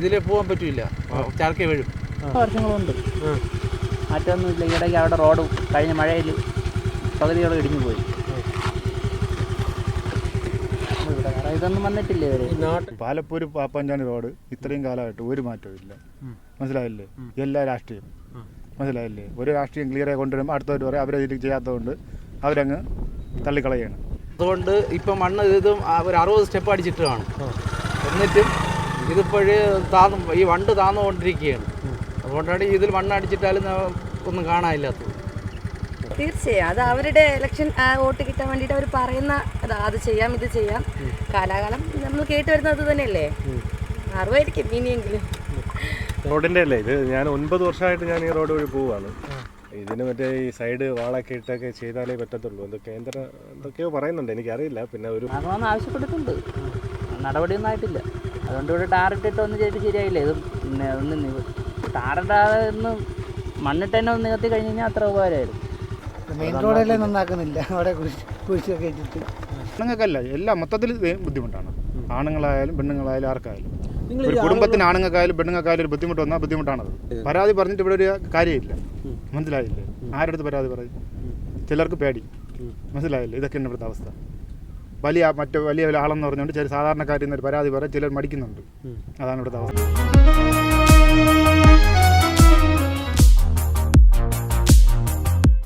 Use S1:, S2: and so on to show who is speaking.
S1: ഇതിൽ പോകാൻ പറ്റില്ല ചാർക്കെ വീഴും.
S2: വർഷങ്ങളുണ്ട്. മാറ്റമൊന്നുമില്ല. ഇടയ്ക്ക് അവിടെ റോഡ് കഴിഞ്ഞ മഴയിൽ പകുതിയോളം ഇടിഞ്ഞു പോയി. ഇതൊന്നും വന്നിട്ടില്ല ഇവർ?
S3: പാലപ്പൂര് പാപ്പാഞ്ചാണി റോഡ് ഇത്രയും കാലമായിട്ട് ഒരു മാറ്റവും ഇല്ല. മനസ്സിലായില്ലേ? എല്ലാ രാഷ്ട്രീയം. മനസ്സിലായില്ലേ? ഒരു രാഷ്ട്രീയം ക്ലിയർ ആയി കൊണ്ടുവരുമ്പോൾ അടുത്തവർ പറയും അവരതിൽ ചെയ്യാത്തതുകൊണ്ട് അവരങ്ങ് തള്ളിക്കളയാണ്.
S1: അതുകൊണ്ട് ഇപ്പം മണ്ണ് ഇതും ഒരു അറുപത് സ്റ്റെപ്പ് അടിച്ചിട്ട് കാണും. എന്നിട്ടും ഇതിപ്പോഴ് താന്നു ഈ വണ്ട് താന്നുകൊണ്ടിരിക്കുകയാണ്. അതുകൊണ്ടാണ് ഇതിൽ വണ്ണടിച്ചിട്ടാലും ഒന്നും കാണാനില്ലാത്തത്.
S4: തീർച്ചയായും. അത് അവരുടെ ഇലക്ഷൻ വോട്ട് കിട്ടാൻ വേണ്ടിയിട്ട് അവർ പറയുന്ന അതാ ചെയ്യാം ഇത് ചെയ്യാം. കാലാകാലം നമ്മൾ കേട്ട് വരുന്നത് അത് തന്നെയല്ലേ? അറിവായിരിക്കും ഇനിയെങ്കിലും.
S5: റോഡിന്റെ അല്ലേ? ഇത് ഞാൻ ഒൻപത് വർഷമായിട്ട് ഞാൻ ഈ റോഡ് വഴി പോവാണ്. ഇതിന് മറ്റേ ഈ സൈഡ് വാളൊക്കെ ഇട്ടൊക്കെ ചെയ്താലേ പറ്റത്തുള്ളൂ. എന്ത് കേന്ദ്ര എന്തൊക്കെയോ പറയുന്നുണ്ട്. എനിക്കറിയില്ല. പിന്നെ ഒരു
S2: ആവശ്യപ്പെട്ടിട്ടുണ്ട്. നടപടിയൊന്നും ആയിട്ടില്ല. അതുകൊണ്ട് ഇവിടെ ടാറിട്ടിട്ട് ഒന്നും ചെയ്തിട്ട് ശരിയായില്ല? ഇത് പിന്നെ ഒന്ന് ടാറിടാതെ ഒന്ന് മണ്ണിട്ട് തന്നെ ഒന്ന് നികത്തി കഴിഞ്ഞ് കഴിഞ്ഞാൽ അത്ര ഉപകാരമായിരുന്നു.
S6: മെയിൻ റോഡല്ലേ നന്നാക്കുന്നില്ല. അവിടെ കുഴിച്ചൊക്കെ ഇട്ടിട്ട്.
S3: ആണുങ്ങൾക്കല്ല എല്ലാം മൊത്തത്തിൽ ബുദ്ധിമുട്ടാണ്. ആണുങ്ങളായാലും പെണ്ണുങ്ങളായാലും ആർക്കായാലും. ഒരു കുടുംബത്തിന് ആണുങ്ങൾക്കായാലും പെണ്ണുങ്ങൾക്കായാലും ഒരു ബുദ്ധിമുട്ട് വന്നാൽ ബുദ്ധിമുട്ടാണത്. പരാതി പറഞ്ഞിട്ട് ഇവിടെ ഒരു കാര്യമില്ല. മനസ്സിലായില്ലേ? ആരുടെ അടുത്ത് പരാതി പറയും? ചിലർക്ക് പേടി. മനസ്സിലായില്ലേ? ഇതൊക്കെയാണ് ഇവിടുത്തെ അവസ്ഥ. വലിയ മറ്റു വലിയ വലിയ ആളെന്ന് പറഞ്ഞുകൊണ്ട് ചില സാധാരണക്കാരിൽ നിന്ന് ഒരു പരാതി പറയാൻ ചിലർ മടിക്കുന്നുണ്ട്. അതാണ് ഇവിടുത്തെ അവസ്ഥ.